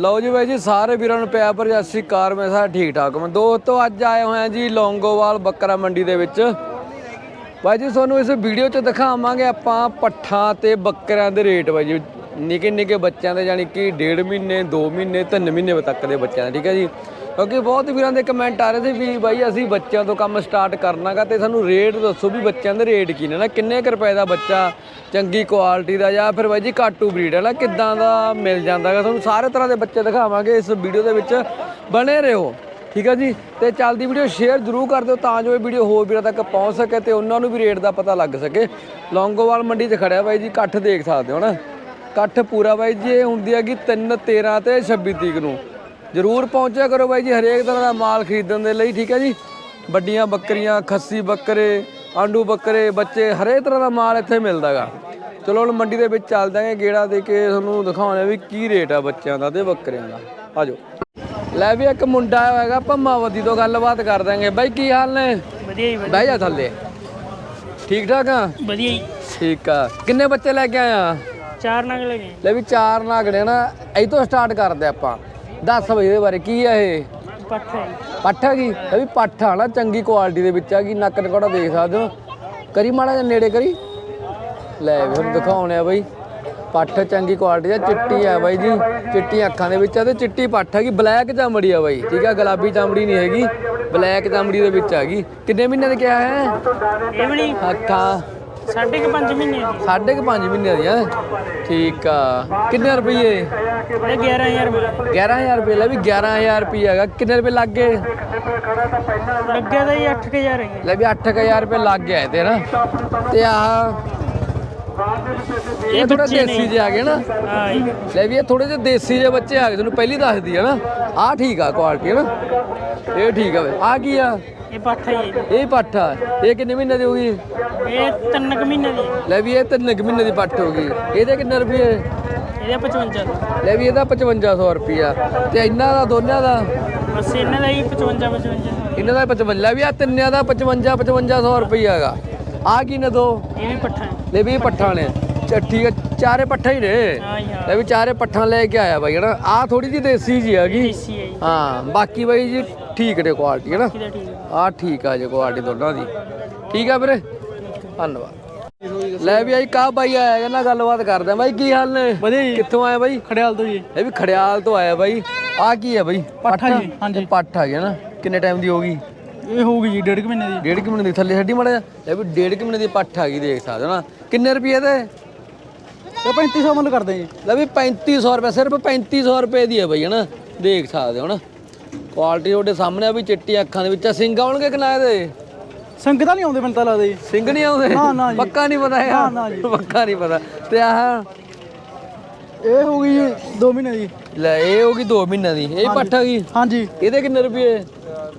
ਲਓ ਜੀ ਬਾਈ ਜੀ, ਸਾਰੇ ਵੀਰਾਂ ਨੂੰ ਪਿਆ ਪਰ ਸਤਿ ਸ਼੍ਰੀ ਮੈਂ ਸਾਰਾ ਠੀਕ ਠਾਕ ਮੈਂ ਦੋਸਤੋ, ਅੱਜ ਆਏ ਹੋਏ ਆ ਜੀ ਲੌਂਗੋਵਾਲ ਬੱਕਰਾ ਮੰਡੀ ਦੇ ਵਿੱਚ। ਬਾਈ ਜੀ, ਤੁਹਾਨੂੰ ਇਸ ਵੀਡੀਓ 'ਚ ਦਿਖਾਵਾਂਗੇ ਆਪਾਂ ਪੱਠਾਂ ਤੇ ਬੱਕਰਿਆਂ ਦੇ ਰੇਟ ਬਾਈ ਜੀ। ਨਿੱਕੇ ਨਿੱਕੇ ਬੱਚਿਆਂ ਦੇ ਯਾਨੀ ਕਿ ਡੇਢ ਮਹੀਨੇ 2 ਮਹੀਨੇ 3 ਮਹੀਨੇ ਤੱਕ ਦੇ ਬੱਚਿਆਂ ਦੇ, ਠੀਕ ਹੈ ਜੀ? ਕਿਉਂਕਿ ਬਹੁਤ ਵੀਰਾਂ ਦੇ ਕਮੈਂਟ ਆ ਰਹੇ ਸੀ ਵੀ ਬਾਈ ਅਸੀਂ ਬੱਚਿਆਂ ਤੋਂ ਕੰਮ ਸਟਾਰਟ ਕਰਨਾਗਾ ਤੇ ਸਾਨੂੰ ਰੇਟ ਦੱਸੋ ਵੀ ਬੱਚਿਆਂ ਦੇ ਰੇਟ ਕੀ ਨੇ ਨਾ, ਕਿੰਨੇ ਕੁ ਰੁਪਏ ਦਾ ਬੱਚਾ ਚੰਗੀ ਕੁਆਲਿਟੀ ਦਾ ਜਾਂ ਫਿਰ ਬਾਈ ਜੀ ਕਾਟੂ ਬਰੀਡ ਹੈ ਨਾ, ਕਿੱਦਾਂ ਦਾ ਮਿਲ ਜਾਂਦਾਗਾ? ਤੁਹਾਨੂੰ ਸਾਰੇ ਤਰ੍ਹਾਂ ਦੇ ਬੱਚੇ ਦਿਖਾਵਾਂਗੇ ਇਸ ਵੀਡੀਓ ਦੇ ਵਿੱਚ, ਬਣੇ ਰਹੋ, ਠੀਕ ਹੈ ਜੀ? ਤੇ ਚੱਲਦੀ ਵੀਡੀਓ ਸ਼ੇਅਰ ਜ਼ਰੂਰ ਕਰ ਦਿਓ ਤਾਂ ਜੋ ਇਹ ਵੀਡੀਓ ਹੋਰ ਵੀਰਾਂ ਤੱਕ ਪਹੁੰਚ ਸਕੇ ਤੇ ਉਹਨਾਂ ਨੂੰ ਵੀ ਰੇਟ ਦਾ ਪਤਾ ਲੱਗ ਸਕੇ। ਲੌਂਗੋਵਾਲ ਮੰਡੀ 'ਚ ਖੜਿਆ ਬਾਈ ਜੀ, ਇਕੱਠ ਦੇਖ ਸਕਦੇ ਹੋ ਨਾ? ਇਕੱਠ ਪੂਰਾ ਬਾਈ ਜੀ ਇਹ ਹੁੰਦੀ ਹੈਗੀ 3 13 ਤੇ 26 ਤਰੀਕ ਨੂੰ। ਜ਼ਰੂਰ ਪਹੁੰਚਿਆ ਕਰੋ ਬਾਈ ਜੀ ਹਰੇਕ ਤਰ੍ਹਾਂ ਦਾ ਮਾਲ ਖਰੀਦਣ ਦੇ ਲਈ ਠੀਕ ਹੈ ਜੀ? ਵੱਡੀਆਂ ਬੱਕਰੀਆਂ ਖੱਸੀ ਬੱਕਰੇ ਆਂਡੂ ਬੱਕਰੇ ਬੱਚੇ ਹਰੇਕ ਤਰ੍ਹਾਂ ਦਾ ਮਾਲ ਇੱਥੇ ਮਿਲਦਾਗਾ। ਚਲੋ ਹੁਣ ਮੰਡੀ ਦੇ ਵਿੱਚ ਚੱਲ ਜਾਂਗੇ ਗੇੜਾ ਦੇ ਕੇ ਤੁਹਾਨੂੰ ਦਿਖਾਉਣੇ ਵੀ ਕੀ ਰੇਟ ਆ ਬੱਚਿਆਂ ਦਾ ਤੇ ਬੱਕਰਿਆਂ ਦਾ। ਆਜੋ ਲੈ ਵੀ ਇੱਕ ਮੁੰਡਾ ਆਇਆ ਹੈਗਾ ਭੰਮਾਵਤੀ ਤੋਂ ਗੱਲਬਾਤ ਕਰ ਦਾਂਗੇ ਬਾਈ ਕੀ ਹਾਲ ਨੇ? ਵਧੀਆ ਹੀ ਬਹਿ ਜਾ ਥੱਲੇ। ਠੀਕ ਠਾਕ ਆ? ਵਧੀਆ ਹੀ ਠੀਕ ਆ। ਕਿੰਨੇ ਬੱਚੇ ਲੈ ਕੇ ਆਇਆ ਚਾਰ ਨਗ ਲਗੇ ਲੈ ਵੀ ਚਾਰ ਨਾਗੜੇ ਨਾ ਇਹ ਤੋਂ ਸਟਾਰਟ ਕਰਦੇ ਆਪਾਂ। ਦੱਸ ਬਈ ਇਹਦੇ ਬਾਰੇ ਕੀ ਆ ਇਹ? ਪੱਠਾ ਹੈ ਪੱਠ ਹੈਗੀ ਇਹ ਵੀ ਪੱਠ ਆ ਨਾ ਚੰਗੀ ਕੁਆਲਿਟੀ ਦੇ ਵਿੱਚ ਹੈਗੀ ਨੱਕ ਨਕੋੜਾ ਦੇਖ ਸਕਦੇ ਹੋ। ਕਰੀ ਮਾੜਾ ਜਿਹਾ ਨੇੜੇ ਕਰੀ। ਲੈ ਵੀ ਤੁਹਾਨੂੰ ਦਿਖਾਉਣੇ ਆ ਬਈ। ਪੱਠ ਚੰਗੀ ਕੁਆਲਿਟੀ ਦਾ ਚਿੱਟੀ ਆ ਬਾਈ ਜੀ। ਚਿੱਟੀ ਅੱਖਾਂ ਦੇ ਵਿੱਚ ਆ ਤੇ ਚਿੱਟੀ ਪੱਠ ਹੈਗੀ ਬਲੈਕ ਚਮੜੀ ਆ ਬਾਈ। ਠੀਕ ਆ ਗੁਲਾਬੀ ਚਮੜੀ ਨਹੀਂ ਹੈਗੀ। ਬਲੈਕ ਚਮੜੀ ਦੇ ਵਿੱਚ ਹੈਗੀ ਕਿੰਨੇ ਮਹੀਨੇ ਦੇ ਕਿਹਾ ਹੈ? ਇਹ ਵੀ ਨਹੀਂ। ਅੱਖਾਂ। ਸਾਢੇ ਕੁ ਪੰਜ ਮਹੀਨੇ ਦੀ। ਸਾਢੇ ਕੁ ਪੰਜ ਮਹੀਨੇ ਦੀਆਂ? ਠੀਕ ਆ। ਕਿੰਨੇ ਰੁਪਏ ਇਹ 11000 ਰੁਪਏ। 11000 ਰੁਪਏ ਲੈ ਵੀ 11000 ਰੁਪਏ ਹੈਗਾ। ਕਿੰਨੇ ਰੁਪਏ ਲੱਗ ਗਏ? ਲੱਗਿਆ ਤਾਂ ਹੀ 8000 ਹੈ। ਲੈ ਵੀ 8000 ਰੁਪਏ ਲੱਗ ਗਿਆ ਤੇ ਨਾ। ਤੇ ਆਹ ਇਹ ਥੋੜਾ ਦੇਸੀ ਜਿਹੇ ਆ ਗਏ ਨਾ। ਜੀ। ਲੈ ਵੀ ਇਹ ਥੋੜੇ ਜਿਹੇ ਦੇਸੀ ਜਿਹੇ ਬੱਚੇ ਆ ਗਏ। ਤੁਹਾਨੂੰ ਪਹਿਲੀ ਦੱਸਦੀ ਹੈ ਨਾ। ਆਹ ਠੀਕ ਆ ਕੁਆਲਿਟੀ ਹੈ ਨਾ। ਇਹ ਠੀਕ ਆ ਵੇ ਆ ਕੀ ਆ? ਇਹ ਪੱਠਾ ਹੀ ਹੈ ਇਹ ਪੱਠ ਇਹ ਕਿੰਨੇ ਮਹੀਨੇ ਦੀ ਹੋਗੀ ਜੀ। ਇਹ ਤਿੰਨ ਕੁ ਮਹੀਨੇ ਦੀ। ਹੈ। ਲੈ ਵੀ ਇਹ ਤਿੰਨ ਕੁ ਮਹੀਨੇ ਦੀ ਪੱਠ ਹੋਗੀ ਇਹਦੇ ਕਿੰਨੇ ਰੁਪਏ? ਇਹਦੇ 55 ਦਾ। ਲੈ ਵੀ ਇਹਦਾ 5500 ਰੁਪਿਆ ਤੇ ਇਹਨਾਂ ਦਾ ਦੋਨਾਂ ਦਾ? ਬਸ ਇਹਨਾਂ ਦਾ ਹੀ 55 55 ਇਹਨਾਂ ਦਾ 55 ਲੈ ਵੀ ਆ ਤਿੰਨਿਆਂ ਦਾ 55 5500 ਰੁਪਿਆ ਹੈਗਾ। ਆ ਕੀ ਨੇ ਦੋ? ਇਹ ਵੀ ਪੱਠਾ ਹੈ ਲੈ ਵੀ ਇਹ ਪੱਠਾ ਨੇ। ਚ- ਠੀਕ ਹੈ ਚਾਰੇ ਪੱਠਾ ਹੀ ਨੇ। ਹਾਂ ਜੀ ਹਾਂ। ਲੈ ਵੀ ਚਾਰੇ ਪੱਠਾ ਲੈ ਕੇ ਆਇਆ ਬਾਈ ਹਨਾ? ਆ ਥੋੜੀ ਜਿਹੀ ਦੇਸੀ ਜੀ ਹੈਗੀ। ਦੇਸੀ ਹੈ ਜੀ। ਹਾਂ ਬਾਕੀ ਬਾਈ ਜੀ ਠੀਕ ਨੇ ਕੁਆਲਿਟੀ ਹੈ ਨਾ ਕਿਹਦਾ ਠੀਕ ਹੈ ਆ ਠੀਕ ਆ ਜੇ ਕੁਆਲਿਟੀ ਦੋਨਾਂ ਦੀ। ਠੀਕ ਆ ਵੀਰੇ? ਧੰਨਵਾਦ। ਲੈ ਵੀ ਆਈ ਕਾ ਬਾਈ ਆਇਆ ਕਹਿੰਦਾ ਗੱਲਬਾਤ ਕਰਦੇ। ਆ ਬਾਈ ਕੀ ਹਾਲ ਨੇ? ਵਧੀਆ ਜੀ। ਕਿੱਥੋਂ ਆਇਆ ਬਾਈ? ਖੜਿਆਲ ਤੋਂ ਜੀ। ਇਹ ਵੀ ਖੜਿਆਲ ਤੋਂ ਆਇਆ ਬਾਈ। ਆ ਕੀ ਆ ਬਾਈ? ਪੱਠਾ? ਜੀ, ਹਾਂਜੀ। ਪੱਠ ਆ ਗਿਆ ਨਾ। ਕਿੰਨੇ ਟਾਈਮ ਦੀ ਹੋਗੀ ਇਹ ਹੋਊਗੀ ਜੀ ਡੇਢ ਕੁ ਮਹੀਨੇ ਦੀ। ਡੇਢ ਕੁ ਮਹੀਨੇ ਦੀ। ਥੱਲੇ ਛੱਡੀ ਮੜਾ ਇਹ ਵੀ ਡੇਢ ਕੁ ਮਹੀਨੇ ਦੀ ਪੱਠ ਆ ਗਈ ਦੇਖ ਸਕਦੇ ਹੋ ਨਾ। ਕਿੰਨੇ ਰੁਪਏ ਦੇ? ਇਹ 3500 ਮੁੱਲ ਕਰਦੇ ਜੀ। ਲੈ ਵੀ 3500 ਰੁਪਏ ਸਿਰਫ 3500 ਰੁਪਏ ਦੀ ਹੈ ਬਈ ਹਨਾ। ਦੇਖ ਸਕਦੇ ਹੋ ਨਾ। ਕੁਆਲਿਟੀ ਤੁਹਾਡੇ ਸਾਹਮਣੇ ਆ ਵੀ ਚਿੱਟੀ ਅੱਖਾਂ ਦੇ ਵਿੱਚ ਆ। ਸਿੰਘ ਆਉਣਗੇ ਕਿਨਾਏ ਦੇ ਸੰਗਤਾਂ ਨਹੀਂ ਆਉਂਦੇ ਮੈਨੂੰ ਤਾਂ ਲੱਗਦਾ ਜੀ। ਸਿੰਘ ਨਹੀਂ ਆਉਂਦੇ? ਨਾ, ਨਾ ਜੀ। ਪੱਕਾ ਨਹੀਂ ਪਤਾ ਯਾਰ ਨਾ, ਨਾ ਜੀ। ਪੱਕਾ ਨਹੀਂ ਪਤਾ। ਤੇ ਆਹ ਇਹ ਹੋਊਗੀ ਜੀ 2 ਮਹੀਨੇ ਦੀ। ਲੈ ਇਹ ਹੋ ਗਈ 2 ਮਹੀਨਿਆਂ ਦੀ। ਇਹ ਪੱਠ ਆ ਗਈ? ਹਾਂਜੀ। ਇਹਦੇ ਕਿੰਨੇ ਰੁਪਏ?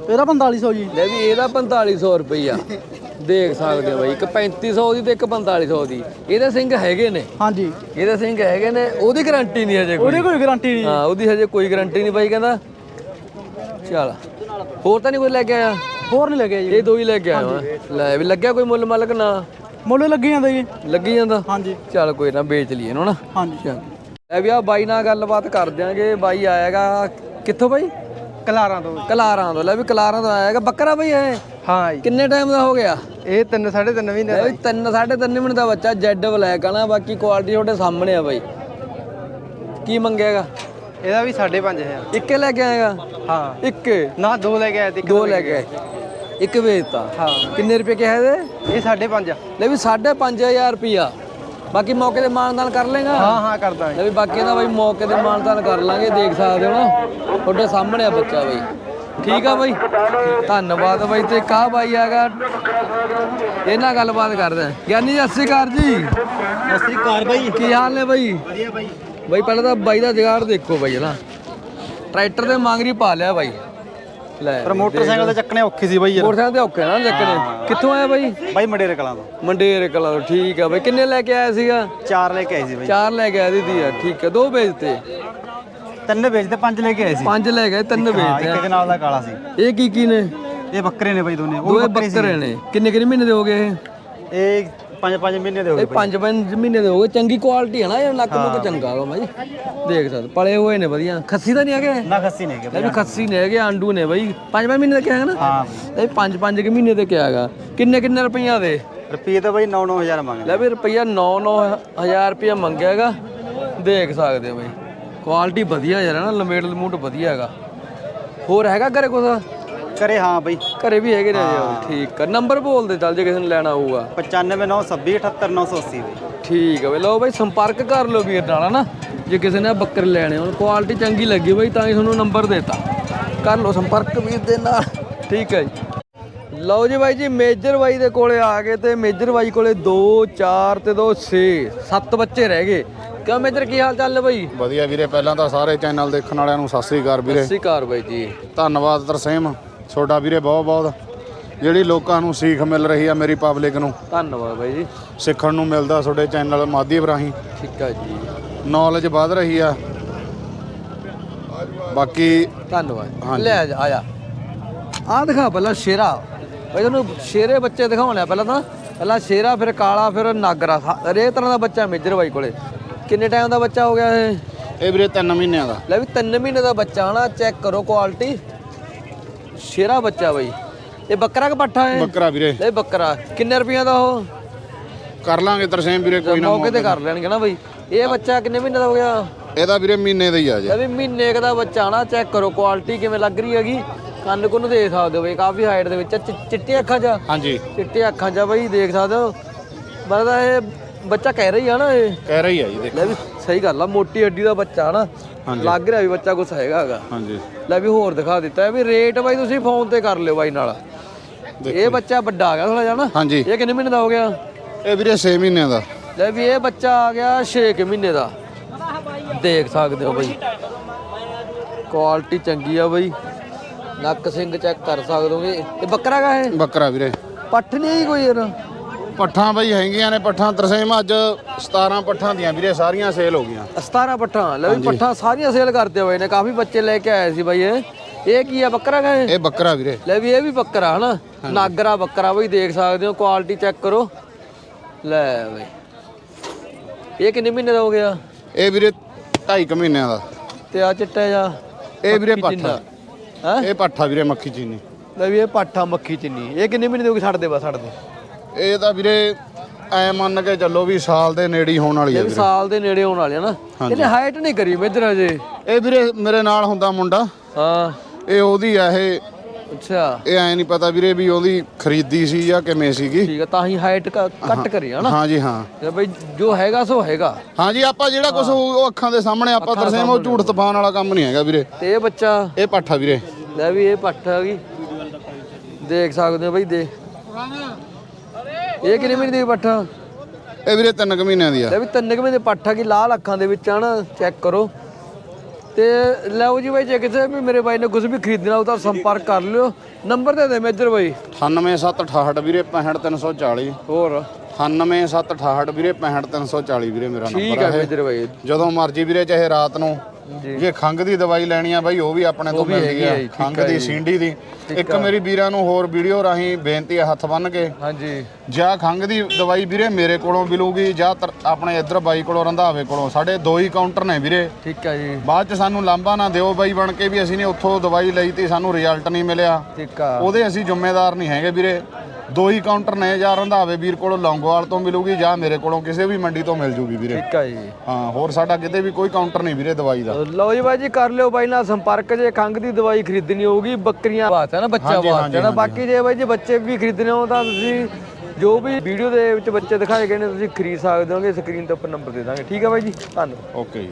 ਇਹਦਾ 4500 ਜੀ। ਲੈ ਵੀ ਇਹਦਾ 4500 ਰੁਪਈਆ ਦੇਖ ਸਕਦੇ ਹੋ ਬਾਈ ਇੱਕ 3500 ਦੀ ਤੇ ਇੱਕ 4500 ਦੀ। ਇਹਦੇ ਸਿੰਘ ਹੈਗੇ ਨੇ। ਹਾਂਜੀ। ਇਹਦੇ ਸਿੰਘ ਹੈਗੇ ਨੇ ਉਹਦੀ ਗਾਰੰਟੀ ਨਹੀਂ ਹਜੇ ਕੋਈ। ਉਹਦੀ ਕੋਈ ਗਾਰੰਟੀ ਨਹੀਂ। ਹਾਂ ਉਹਦੀ ਹਜੇ ਕੋਈ ਗਾਰੰਟੀ ਨਹੀਂ ਬਾਈ ਕਹਿੰਦਾ ਚੱਲ। ਹੋਰ ਤਾਂ ਨਹੀਂ ਕੋਈ ਲੈ ਕੇ ਆਇਆ? ਹੋਰ ਨਹੀਂ ਲੱਗਿਆ ਜੀ। ਇਹ ਦੋ ਹੀ ਲੈ ਕੇ ਆਇਆ ਵਾਂ। ਲੈ ਵੀ ਲੱਗਿਆ ਕੋਈ ਮੁੱਲ ਮਲਕ ਨਾ? ਮੁੱਲ ਲੱਗੀ ਜਾਂਦਾ ਜੀ। ਲੱਗੀ ਜਾਂਦਾ? ਹਾਂਜੀ। ਚੱਲ ਕੋਈ ਨਾ ਵੇਚ ਲਈਏ ਇਹਨੂੰ ਨਾ। ਹਾਂਜੀ। ਚੱਲ। ਲੈ ਵੀ ਆ ਬਾਈ ਨਾਲ ਗੱਲਬਾਤ ਕਰ ਦਿਆਂਗੇ। ਬਾਈ ਆਏਗਾ ਕਿੱਥੋਂ ਬਾਈ? ਕਲਾਰਾਂ ਤੋਂ। ਕਲਾਰਾਂ ਤੋਂ। ਲੈ ਵੀ ਕਲਾਰਾਂ ਤੋਂ ਆਏਗਾ ਬੱਕਰਾ ਬਾਈ ਇਹ? ਹਾਂ ਜੀ। ਕਿੰਨੇ ਟਾਈਮ ਦਾ ਹੋ ਗਿਆ? ਇਹ 3 3.5 ਮਹੀਨੇ ਲੈ ਵੀ ਤਿੰਨ ਸਾਢੇ ਤਿੰਨ ਮਿੰਟ ਦਾ ਬੱਚਾ ਜੈਡ ਬਲੈਕ ਆ ਨਾ ਬਾਕੀ ਕੁਆਲਿਟੀ ਤੁਹਾਡੇ ਸਾਹਮਣੇ ਆ ਬਾਈ। ਕੀ ਮੰਗੇਗਾ ਇਹਦਾ ਵੀ 5.5 ਹੈ ਇੱਕੇ ਲੈ ਕੇ ਆਏਗਾ? ਹਾਂ। ਇੱਕ? ਨਾ ਦੋ ਲੈ ਕੇ ਆਏ ਤੇ ਦੋ ਲੈ ਕੇ ਆਏ। ਇੱਕ ਵੇਚਤਾ? ਹਾਂ। ਕਿੰਨੇ ਰੁਪਏ ਕਿਹਾ ਇਹਦੇ? ਇਹ 5.5 ਲੈ ਵੀ 5500 ਰੁਪਿਆ ਬਾਕੀ ਮੌਕੇ ਤੇ ਮਾਨਦਾਨ ਕਰ ਲੇਗਾ ਹਾਂ ਹਾਂ ਕਰਦਾ ਲੈ ਵੀ ਬਾਕੀ ਦਾ ਬਾਈ ਮੌਕੇ ਤੇ ਮਾਨਦਾਨ ਕਰ ਲਾਂਗੇ ਦੇਖ ਸਕਦੇ ਹੋ ਨਾ। ਤੁਹਾਡੇ ਸਾਹਮਣੇ ਆ ਬੱਚਾ ਬਾਈ। ਠੀਕ ਆ ਬਾਈ? ਧੰਨਵਾਦ ਬਾਈ ਤੇ ਕਾ ਬਾਈ ਆਗਾ ਇਹਨਾਂ ਗੱਲਬਾਤ ਕਰਦੇ ਗਿਆਨੀ ਜੀ ਸਤਿ ਸ਼੍ਰੀ ਅਕਾਲ ਜੀ। ਅਸਲੀ ਕਾਰ ਬਾਈ। ਕੀ ਹਾਲ ਨੇ ਬਾਈ? ਵਧੀਆ ਬਾਈ। ਬਾਈ ਪਹਿਲਾਂ ਤਾਂ ਬਾਈ ਦਾ ਜਗਾੜ ਦੇਖੋ ਬਾਈ ਨਾ ਟਰੈਕਟਰ ਤੇ ਮੰਗਰੀ ਪਾ ਲਿਆ ਬਾਈ। ਲੈ ਪਰ ਮੋਟਰਸਾਈਕਲ ਤੇ ਚੱਕਣੇ ਔਖੀ ਸੀ ਬਾਈ ਯਾਰ। ਮੋਟਰਸਾਈਕਲ ਤੇ ਔਖੇ ਨਾ ਚੱਕਣੇ। ਕਿੱਥੋਂ ਆਇਆ ਬਾਈ? ਬਾਈ ਮੰਡੇਰੇ ਕਲਾਂ ਤੋਂ। ਮੰਡੇਰ ਕਲਾ ਤੋਂ ਠੀਕ ਆ ਬਾਈ। ਕਿੰਨੇ ਲੈ ਕੇ ਆਇਆ ਸੀਗਾ? ਚਾਰ ਲੈ ਕੇ ਆਏ ਸੀ ਬਾਈ। ਚਾਰ ਲੈ ਕੇ ਆਇਆ ਦੀਦੀ ਆ ਠੀਕ ਆ। ਦੋ ਵੇਚਤੇ ਤਿੰਨ ਵੇਚਦੇ ਪੰਜ ਲੈ ਕੇ ਆਏ ਸੀ। ਪੰਜ ਲੈ ਗਏ ਤਿੰਨ ਹਾਂ ਵੇਚਤੇ ਇੱਕ ਦੇ ਨਾਲ ਦਾ ਕਾਲਾ ਸੀ। ਇਹ ਕੀ ਕੀ ਨੇ? ਇਹ ਬੱਕਰੇ ਨੇ ਬਾਈ ਦੋਨੇ। ਉਹ ਦੋਏ ਬੱਕਰੇ ਨੇ। ਕਿੰਨੇ ਕਿੰਨੇ ਮਹੀਨੇ ਦੇ ਹੋ ਗਏ ਇਹ? ਇਹ ਪੰਜ ਪੰਜ ਮਹੀਨੇ ਦੇ ਹੋ ਇਹ ਗਏ ਪੰਜ ਪੰਜ ਮਹੀਨੇ ਦੇ ਹੋ ਗਏ ਚੰਗੀ ਕੁਆਲਿਟੀ ਹੈ ਨਾ ਇਹ ਨੱਕ ਨੁੱਕ ਚੰਗਾ ਵਾ ਬਾਈ। ਦੇਖ ਸਕਦੇ ਪਲੇ ਹੋਏ ਨੇ ਵਧੀਆ। ਖੱਸੀ ਤਾਂ ਨਹੀਂ ਹੈਗੇ? ਨਾ ਖੱਸੀ ਨਹੀਂ ਇਹ ਹੈਗੇ ਵੀ ਖੱਸੀ ਨੇ ਹੈਗੇ ਆਂਡੂ ਨੇ ਬਾਈ। ਪੰਜ ਪੰਜ ਮਹੀਨੇ ਦਾ ਕਿਹਾ ਹੈ ਨਾ? ਹਾਂ। ਇਹ ਪੰਜ ਪੰਜ ਕਿ ਮਹੀਨੇ ਦੇ ਕਿਹਾ ਹੈਗਾ। ਕਿੰਨੇ ਕਿੰਨੇ ਰੁਪਈਆ ਦੇ? ਰੁਪਏ ਤਾਂ ਬਾਈ 9 9000 ਮੰਗਦੇ। ਲੈ ਵੀ ਰੁਪਈਆ 9-9000 ਰੁਪਈਆ ਮੰਗਿਆ ਹੈਗਾ। ਦੇਖ ਸਕਦੇ ਹੋ ਬਈ। ਕੁਆਲਿਟੀ ਵਧੀਆ ਯਾਰ ਨਾ? ਲਮੇਟ ਲਮੂਟ ਵਧੀਆ ਹੈਗਾ। ਹੋਰ ਹੈਗਾ ਘਰੇ ਕੁਛ? ਕਰੇ ਹਾਂ ਬਾਈ। ਘਰੇ ਵੀ ਹੈਗੇ ਨੇ ਜੀ ਠੀਕ ਆ। ਨੰਬਰ ਬੋਲ ਦੇ ਚੱਲ ਜੇ ਕਿਸੇ ਨੇ ਲੈਣਾ ਹੋਊਗਾ। 95926 78980 ਬਾਈ। ਠੀਕ ਆ ਬਈ ਲਓ ਬਈ ਸੰਪਰਕ ਕਰ ਲਓ ਵੀਰ ਨਾਲ ਹਨਾ? ਜੇ ਕਿਸੇ ਨੇ ਬੱਕਰੇ ਲੈਣੇ ਹੋਣ ਕੁਆਲਿਟੀ ਚੰਗੀ ਲੱਗੀ ਬਈ ਤਾਂ ਹੀ ਤੁਹਾਨੂੰ ਨੰਬਰ ਦੇਤਾ। ਕਰ ਲਓ ਸੰਪਰਕ ਵੀਰ ਦੇ ਨਾਲ। ਠੀਕ ਹੈ ਜੀ। ਲਓ ਜੀ ਬਾਈ ਜੀ ਮੇਜਰ ਬਾਈ ਦੇ ਕੋਲੇ ਆ ਗਏ ਤੇ ਮੇਜਰ ਬਾਈ ਕੋਲੇ 2 4 ਤੇ 2 6 7 ਬੱਚੇ ਰਹਿ ਗਏ। ਕਿਉਂ ਮੇਜਰ ਕੀ ਹਾਲ ਚਾਲ ਹੈ ਬਾਈ? ਵਧੀਆ ਵੀਰੇ ਪਹਿਲਾਂ ਤਾਂ ਸਾਰੇ ਚੈਨਲ ਦੇਖਣ ਵਾਲਿਆਂ ਨੂੰ ਸਤਿ ਸ੍ਰੀ ਅਕਾਲ ਵੀਰੇ। ਸਤਿ ਸ਼੍ਰੀ ਅਕਾਲ ਬਾਈ ਜੀ। ਧੰਨਵਾਦ ਤਰਸੇਮ ਤੁਹਾਡਾ ਵੀਰੇ ਬਹੁਤ ਬਹੁਤ। ਜਿਹੜੀ ਲੋਕਾਂ ਨੂੰ ਸੀਖ ਮਿਲ ਰਹੀ ਆ ਮੇਰੀ ਪਬਲਿਕ ਨੂੰ। ਧੰਨਵਾਦ ਬਾਈ ਜੀ। ਸਿੱਖਣ ਨੂੰ ਮਿਲਦਾ ਤੁਹਾਡੇ ਚੈਨਲ ਮਾਧਿਅਮ ਰਾਹੀਂ। ਠੀਕ ਹੈ ਜੀ। ਨੌਲੇਜ ਵੱਧ ਰਹੀ ਆ। ਬਾਕੀ ਧੰਨਵਾਦ। ਹਾਂਜੀ। ਲੈ ਆ ਜਾ ਆ ਜਾ। ਆ ਦਿਖਾ ਪਹਿਲਾਂ ਸ਼ੇਰਾ। ਬਈ ਤੁਹਾਨੂੰ ਸ਼ੇਰੇ ਬੱਚੇ ਦਿਖਾਉਣੇ ਆ ਪਹਿਲਾਂ ਤਾਂ। ਪਹਿਲਾਂ ਸ਼ੇਰਾ ਫਿਰ ਕਾਲਾ ਫਿਰ ਨਾਗਰਾ। ਸਾ- ਹਰੇਕ ਤਰ੍ਹਾਂ ਦਾ ਬੱਚਾ ਮੇਜਰ ਬਾਈ ਕੋਲੇ। ਕਿੰਨੇ ਟਾਈਮ ਦਾ ਬੱਚਾ ਹੋ ਗਿਆ ਇਹ? ਇਹ ਵੀਰੇ 3 ਮਹੀਨਿਆਂ ਦਾ। ਲੈ ਵੀ 3 ਮਹੀਨੇ ਦਾ ਬੱਚਾ ਹਨਾ। ਚੈੱਕ ਕਰੋ ਕੁਆਲਿਟੀ ਸ਼ੇਰਾ ਬੱਚਾ ਬਾਈ। ਇਹ ਬੱਕਰਾ ਕਿ ਪੱਠਾ ਹੈ ਬੱਕਰਾ ਵੀਰੇ। ਇਹ ਬੱਕਰਾ ਕਿੰਨੇ ਰੁਪਈਆਂ ਦਾ ਉਹ? ਕਰ ਲਾਂਗੇ ਤਰਸੇਮ ਵੀਰੇ ਕੋਈ ਨਾ ਮੌਕੇ ਤੇ ਕਰ ਲੈਣਗੇ ਨਾ ਬਾਈ। ਇਹ ਬੱਚਾ ਕਿੰਨੇ ਮਹੀਨੇ ਦਾ ਹੋ ਗਿਆ? ਇਹਦਾ ਵੀਰੇ ਮਹੀਨੇ ਦਾ ਹੀ ਆ ਜੇ। ਵੀ ਮਹੀਨੇ ਦਾ ਬੱਚਾ ਨਾ ਚੈੱਕ ਕਰੋ ਕੁਆਲਿਟੀ ਕਿਵੇਂ ਲੱਗ ਰਹੀ ਹੈਗੀ। ਕੰਨ ਕੁੰਨ ਦੇਖ ਸਕਦੇ ਹੋ ਬਈ ਕਾਫੀ ਹਾਈਟ ਦੇ ਵਿੱਚ ਚਿ- ਚਿੱਟੀਆਂ ਅੱਖਾਂ 'ਚ ਹਾਂਜੀ। ਚਿੱਟੀਆਂ ਅੱਖਾਂ 'ਚ ਬਈ ਦੇਖ ਸਕਦੇ ਹੋ। ਬਰਦਾ ਇਹ ਬੱਚਾ ਕਹਿ ਰਹੀ ਆ ਨਾ ਇਹ। ਕਹਿ ਰਹੀ ਆ ਜੀ ਦੇਖ। ਲੈ ਵੀ ਸਹੀ ਗੱਲ ਆ ਮੋਟੀ ਹੱਡੀ ਦਾ ਬੱਚਾ ਨਾ ਹਾਂਜੀ। ਲੱਗ ਰਿਹਾ ਵੀ ਬੱਚਾ ਕੁਛ ਹੈਗਾ ਹੈਗਾ। ਹਾਂਜੀ। ਲੈ ਵੀ ਹੋਰ ਦਿਖਾ ਦਿੱਤਾ ਵੀ ਰੇਟ ਬਾਈ ਤੁਸੀਂ ਫੋਨ ਤੇ ਕਰ ਲਿਓ ਬਾਈ ਨਾਲ। ਇਹ ਬੱਚਾ ਵੱਡਾ ਆ ਗਿਆ ਥੋੜਾ ਜਿਹਾ ਨਾ। ਹਾਂਜੀ। ਇਹ ਕਿੰਨੇ ਮਹੀਨੇ ਦਾ ਹੋ ਗਿਆ? ਇਹ ਵੀਰੇ 6 ਮਹੀਨਿਆਂ ਦਾ। ਲੈ ਵੀ ਇਹ ਬੱਚਾ ਆ ਗਿਆ 6 ਮਹੀਨੇ ਦਾ। ਦੇਖ ਸਕਦੇ ਹੋ ਬਈ। ਕੁਆਲਿਟੀ ਚੰਗੀ ਆ ਬਈ। ਨੱਕ ਸਿੰਘ ਚੈੱਕ ਕਰ ਸਕਦੇ ਹੋਗੇ। ਇਹ ਬੱਕਰਾ ਕਾ ਹੈ ਬੱਕਰਾ ਵੀਰੇ। ਪੱਠ ਨਹੀਂ ਕੋਈ ਯਾਰ? ਪੱਠਾਂ ਬਈ ਹੈਗੀਆਂ ਨੇ ਪੱਠਾਂ ਤਰਸੇਮ ਅੱਜ 17 ਪੱਠਾਂ ਦੀਆਂ ਵੀਰੇ ਸਾਰੀਆਂ ਸੇਲ ਹੋ ਗਈਆਂ। 17 ਪੱਠਾਂ? ਲੈ ਵੀ ਪੱਠਾਂ ਸਾਰੀਆਂ ਸੇਲ ਕਰਦੇ ਹੋਏ ਨੇ ਕਾਫੀ ਬੱਚੇ ਲੈ ਕੇ ਆਏ ਸੀ ਬਾਈ ਇਹ। ਇਹ ਕੀ ਆ ਬੱਕਰਾ ਕਾ ਹੈ ਇਹ ਬੱਕਰਾ ਵੀਰੇ। ਲੈ ਵੀ ਇਹ ਵੀ ਬੱਕਰਾ ਹਨਾ? ਨਾਗਰਾ ਬੱਕਰਾ ਬਈ ਦੇਖ ਸਕਦੇ ਹੋ ਕੁਆਲਿਟੀ ਚੈੱਕ ਕਰੋ। ਲੈ ਬਈ। ਇਹ ਕਿੰਨੇ ਮਹੀਨੇ ਦਾ ਹੋ ਗਿਆ? ਇਹ ਵੀਰੇ 2.5 ਮਹੀਨਿਆਂ ਦਾ। ਤੇ ਆ ਚਿੱਟਾ ਜਾ ਇਹ ਵੀਰੇ ਪੱਠਾ। ਹੈ? ਇਹ ਪੱਠਾ ਵੀਰੇ ਮੱਖੀ ਚੀਨੀ। ਲੈ ਵੀ ਇਹ ਪਾਠਾ ਮੱਖੀ ਚਿੰਨੀ। ਇਹ ਕਿੰਨੇ ਮਹੀਨੇ ਦੇ ਹੋ ਗਏ ਛੱਡ ਦੇ ਬਸ ਛੱਡ ਦੇ। ਇਹ ਤਾਂ ਵੀਰੇ ਐ ਮੰਨ ਕੇ ਚੱਲੋ ਵੀ ਸਾਲ ਦੇ ਨੇੜੇ ਹੀ ਹੋਣ ਵਾਲੀ ਵੀ ਵੀਰੇ। ਸਾਲ ਦੇ ਨੇੜੇ ਹੋਣ ਵਾਲੇ ਆ ਨਾ। ਇਹਨੇ ਹਾਈਟ ਨਹੀਂ ਕਰੀ ਮੇਜਰ ਅਜੇ ਇਹ ਵੀਰੇ ਮੇਰੇ ਨਾਲ ਹੁੰਦਾ ਮੁੰਡਾ। ਹਾਂ। ਇਹ ਉਹਦੀ ਆ ਇਹ। ਅੱਛਾ। ਇਹ ਐ ਨਹੀਂ ਪਤਾ ਵੀਰੇ ਵੀ ਉਹਦੀ ਖਰੀਦੀ ਸੀ ਜਾਂ ਕਿਵੇਂ ਸੀਗੀ। ਠੀਕ ਆ ਤਾਂ ਹੀ ਹਾਈਟ ਕੱਟ ਕਰੀ ਹਨਾ ਹਾਂ ਤੇ ਬਈ ਜੋ ਹੈਗਾ ਸੋ ਹੈਗਾ। ਹਾਂਜੀ ਆਪਾਂ ਜਿਹੜਾ ਕੁਝ ਉਹ ਅੱਖਾਂ ਦੇ ਸਾਹਮਣੇ ਆਪਾਂ ਤਰਸੇਮ ਉਹ ਝੂਠ ਤਫਾਨ ਵਾਲਾ ਕੰਮ ਨਹੀਂ ਹੈਗਾ ਵੀਰੇ। ਤੇ ਇਹ ਬੱਚਾ? ਇਹ ਪੱਠਾ ਵੀਰੇ। ਲੈ ਵੀ ਇਹ ਪੱਠ ਗਈ ਦੇਖ ਸਕਦੇ ਹੋ ਬਈ ਦੇਖ। ਇਹ ਕਿੰਨੇ ਮਹੀਨੇ ਦੀ ਪੱਠ ਆ? ਇਹ ਵੀਰੇ 3 ਕੁ ਮਹੀਨਿਆਂ ਦੀ ਆ। ਲੈ ਵੀ ਤਿੰਨ ਕੁ ਮਹੀਨੇ ਦੀ ਪੱਠ ਆ ਗਈ ਲਾਲ ਅੱਖਾਂ ਦੇ ਵਿੱਚ ਆ ਨਾ ਚੈੱਕ ਕਰੋ। ਤੇ ਲਓ ਜੀ ਬਾਈ ਜੇ ਕਿਸੇ ਵੀ ਮੇਰੇ ਬਾਈ ਨੇ ਕੁਝ ਵੀ ਖਰੀਦਣਾ ਹੋ ਤਾਂ ਸੰਪਰਕ ਕਰ ਲਿਓ। ਨੰਬਰ ਦੇ ਦੇ ਮੇਜਰ ਬਾਈ। 98768 ਵੀਰੇ 65340 ਹੋਰ। 98768 ਵੀਰੇ 65340 ਵੀਰੇ ਮੇਰਾ ਠੀਕ ਨੰਬਰ ਹੈ ਹੈ ਮੇਜਰ ਬਾਈ। ਜਦੋਂ ਮਰਜ਼ੀ ਵੀਰੇ ਚਾਹੇ ਰਾਤ ਨੂੰ ਜੀ। ਖੰਗ ਦੀ ਦਵਾਈ ਲੈਣੀ ਆ ਬਾਈ ਉਹ ਵੀ ਆਪਣੇ ਤੋਂ ਮਿਲਦੀ ਆ। ਆ ਖੰਗ ਆ ਦੀ। ਸਿੰਡੀ ਦੀ। ਇੱਕ ਮੇਰੀ ਵੀਰਾਂ ਨੂੰ ਹੋਰ ਵੀਡੀਓ ਰਾਹੀਂ ਬੇਨਤੀ ਆ ਹੱਥ ਬੰਨ ਕੇ। ਹਾਂਜੀ। ਜਾਂ ਖੰਗ ਦੀ ਦਵਾਈ ਵੀਰੇ ਮੇਰੇ ਕੋਲੋਂ ਮਿਲੂਗੀ ਜਾਂ ਆਪਣੇ ਇੱਧਰ ਬਾਈ ਕੋਲੋਂ ਰੰਧਾਵੇ ਕੋਲੋਂ। ਸਾਡੇ ਦੋ ਹੀ ਕਾਊਂਟਰ ਨੇ ਵੀਰੇ। ਠੀਕ ਹੈ ਜੀ। ਬਾਅਦ ਚ ਸਾਨੂੰ ਲਾਂਭਾ ਨਾ ਦਿਓ ਬਾਈ ਬਣ ਕੇ ਵੀ ਅਸੀਂ ਨੇ ਉੱਥੋਂ ਦਵਾਈ ਲਈ ਤੇ ਸਾਨੂੰ ਰਿਜ਼ਲਟ ਨਹੀਂ ਮਿਲਿਆ। ਠੀਕ ਆ। ਉਹਦੇ ਅਸੀਂ ਜ਼ਿੰਮੇਦਾਰ ਨਹੀਂ ਹੈਗੇ ਵੀਰੇ। ਦੋ ਹੀ ਕਾਊਂਟਰ ਨੇ ਜਾਂ ਰੰਧਾਵੇ ਵੀਰ ਕੋਲੋਂ ਲੌਂਗੋਵਾਲ ਤੋਂ ਮਿਲੂਗੀ ਜਾਂ ਮੇਰੇ ਕੋਲੋਂ ਕਿਸੇ ਵੀ ਮੰਡੀ ਤੋਂ ਮਿਲ ਜੂਗੀ ਵੀਰੇ। ਠੀਕ ਆ ਜੀ। ਹਾਂ ਹੋਰ ਸਾਡਾ ਕਿਤੇ ਵੀ ਕੋਈ ਕਾਊਂਟਰ ਨਹੀਂ ਵੀਰੇ ਦਵਾਈ ਦਾ। ਲਓ ਜੀ ਬਾਈ ਜੀ ਕਰ ਲਿਓ ਬਾਈ ਨਾਲ ਸੰਪਰਕ ਜੇ ਖੰਗ ਦੀ ਦਵਾਈ ਖਰੀਦਣੀ ਹੋਊਗੀ ਬੱਕਰੀਆਂ ਬਾਤ ਹੈ ਨਾ ਬੱਚਾ ਬਾਤ ਹੈ ਨਾ। ਬਾਕੀ ਜੇ ਬਾਈ ਜੀ ਬੱਚੇ ਵੀ ਖਰੀਦਣੇ ਹੋ ਤਾਂ ਤੁਸੀਂ ਜੋ ਵੀ ਵੀਡੀਓ ਦੇ ਵਿੱਚ ਬੱਚੇ ਦਿਖਾਏ ਗਏ ਨੇ ਤੁਸੀਂ ਖਰੀਦ ਸਕਦੇ ਹੋਗੇ ਸਕਰੀਨ ਤੇ ਉੱਪਰ ਨੰਬਰ ਦੇ ਦਾਂਗੇ। ਠੀਕ ਹੈ ਬਾਈ ਜੀ ਧੰਨਵਾਦ। ਓਕੇ ਜੀ।